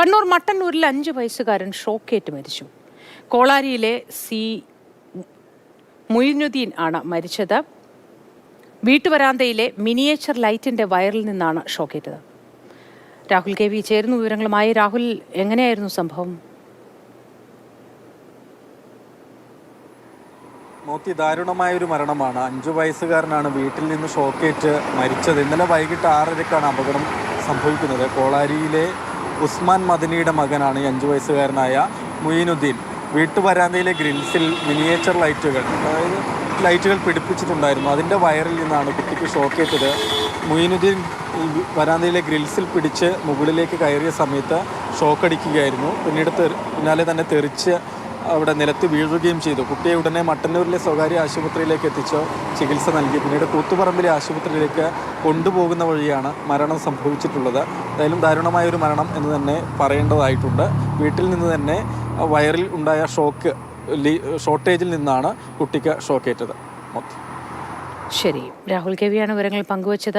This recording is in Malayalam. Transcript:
കണ്ണൂർ മട്ടന്നൂരിൽ അഞ്ച് വയസ്സുകാരൻ ഷോക്കേറ്റ് മരിച്ചു. കോളാരിയിലെ സി മുയിനുദ്ദീൻ ആണ് മരിച്ചത്. വീട്ടുവരാന്തയിലെ മിനിയേച്ചർ ലൈറ്റിന്റെ വയറിൽ നിന്നാണ് ഷോക്കേറ്റത്. രാഹുൽ കെ വി ചേരുന്ന വിവരങ്ങളുമായി രാഹുൽ എങ്ങനെയായിരുന്നു സംഭവം? നോക്കി ദാരുണമായ ഒരു മരണമാണ്. അഞ്ചു വയസ്സുകാരനാണ് വീട്ടിൽ നിന്ന് ഷോക്കേറ്റ് മരിച്ചത്. ഇന്നലെ വൈകിട്ട് ആറരക്കാണ് അപകടം സംഭവിക്കുന്നത്. കോളാരിയിലെ ഉസ്മാൻ മദനിയുടെ മകനാണ് ഈ അഞ്ചു വയസ്സുകാരനായ മുയിനുദ്ദീൻ. വീട്ടുവരാന്തയിലെ ഗ്രിൽസിൽ മിനിയേച്ചർ ലൈറ്റുകൾ അതായത് ലൈറ്റുകൾ പിടിപ്പിച്ചിട്ടുണ്ടായിരുന്നു. അതിന്റെ വയറിൽ നിന്നാണ് കുട്ടിക്ക് ഷോക്കേറ്റത് മുയിനുദ്ദീൻ വരാന്തയിലെ ഗ്രിൽസിൽ പിടിച്ച് മുകളിലേക്ക് കയറിയ സമയത്ത് ഷോക്കടിക്കുകയായിരുന്നു പിന്നീട് പിന്നാലെ തന്നെ തെറിച്ച് അവിടെ നിലത്ത് വീഴുകയും ചെയ്തു. കുട്ടിയെ ഉടനെ മട്ടന്നൂരിലെ സ്വകാര്യ ആശുപത്രിയിലേക്ക് എത്തിച്ച്. ചികിത്സ നൽകി. പിന്നീട് കൂത്തുപറമ്പിലെ ആശുപത്രിയിലേക്ക് കൊണ്ടുപോകുന്ന വഴിയാണ് മരണം സംഭവിച്ചിട്ടുള്ളത്. എന്തായാലും ദാരുണമായ ഒരു മരണം എന്ന് തന്നെ പറയേണ്ടതായിട്ടുണ്ട്. വീട്ടിൽ നിന്ന് തന്നെ വയറിൽ ഉണ്ടായ ഷോക്ക് ഷോർട്ടേജിൽ നിന്നാണ് കുട്ടിക്ക് ഷോക്കേറ്റത്. ശരി. രാഹുൽ കെ വിയാണ് വിവരങ്ങൾ പങ്കുവച്ചത്.